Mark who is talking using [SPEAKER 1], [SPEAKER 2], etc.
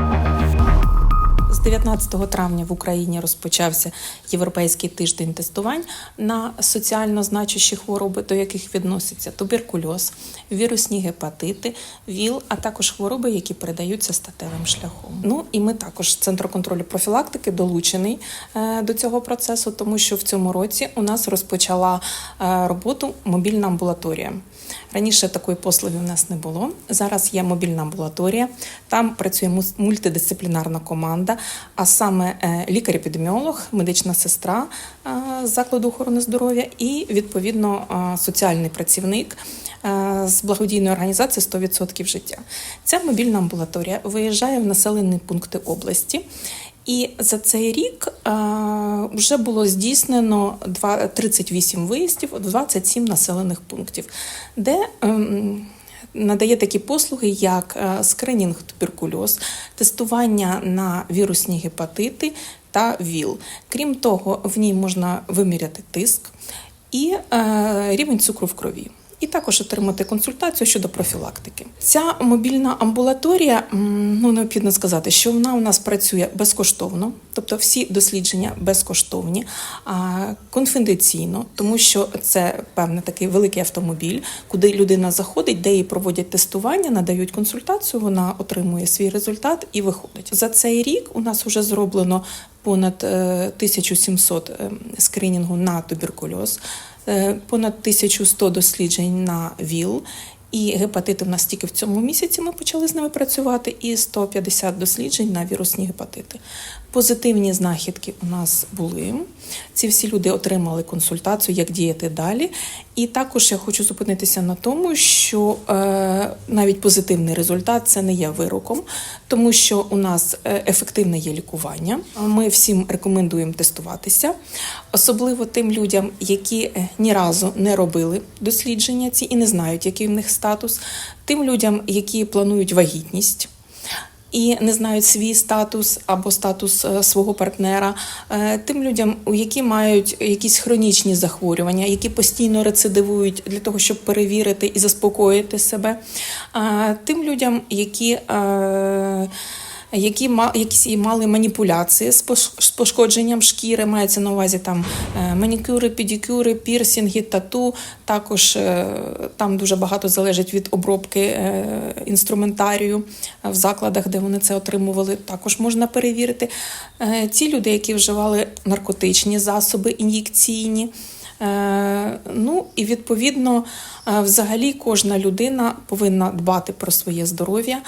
[SPEAKER 1] З 19 травня в Україні розпочався європейський тиждень тестувань на соціально значущі хвороби, до яких відносяться туберкульоз, вірусні гепатити, ВІЛ, а також хвороби, які передаються статевим шляхом. Ну і ми також центр контролю профілактики долучений е, до цього процесу, тому що в цьому році у нас розпочала е, роботу мобільна амбулаторія. Раніше такої послуги у нас не було. Зараз є мобільна амбулаторія. Там працює мультидисциплінарна команда, а саме е, лікар-епідеміолог, медична сестра е, закладу охорони здоров'я і відповідно е, соціальний працівник з благодійної організації «100% життя. Ця мобільна амбулаторія виїжджає в населені пункти області. І за цей рік вже було здійснено два- 38 виїздів в 27 населених пунктів, де ем, надає такі послуги, як е, скринінг туберкульоз, тестування на вірусні гепатити та ВІЛ. Крім того, в ній можна виміряти тиск і е, рівень цукру в крові. І також отримати консультацію щодо профілактики. Ця мобільна амбулаторія, ну необхідно сказати, що вона у нас працює безкоштовно, тобто всі дослідження безкоштовні, а, конфіденційно, тому що це певний такий великий автомобіль, куди людина заходить, де їй проводять тестування, надають консультацію, вона отримує свій результат і виходить. За цей рік у нас вже зроблено понад е, 1700 е, скринінгу на туберкульоз, е, понад 1100 досліджень на ВІЛ. І гепатити в нас тільки в цьому місяці ми почали з ними працювати, і 150 досліджень на вірусні гепатити. Позитивні знахідки у нас були. Ці всі люди отримали консультацію, як діяти далі. І також я хочу зупинитися на тому, що е, навіть позитивний результат це не є вироком, тому що у нас е, ефективне є лікування. Ми всім рекомендуємо тестуватися, особливо тим людям, які е, ні разу не робили дослідження ці і не знають, який в них статус, тим людям, які планують вагітність і не знають свій статус або статус е, свого партнера, е, тим людям, які мають якісь хронічні захворювання, які постійно рецидивують для того, щоб перевірити і заспокоїти себе, е, тим людям, які які якісь мали маніпуляції з пош- пошкодженням шкіри, мається на увазі там е, манікюри, педикюри, пірсінги, тату. Також е, там дуже багато залежить від обробки е, інструментарію в закладах, де вони це отримували. Також можна перевірити. Ті люди, які вживали наркотичні засоби ін'єкційні. Ну і відповідно, взагалі кожна людина повинна дбати про своє здоров'я.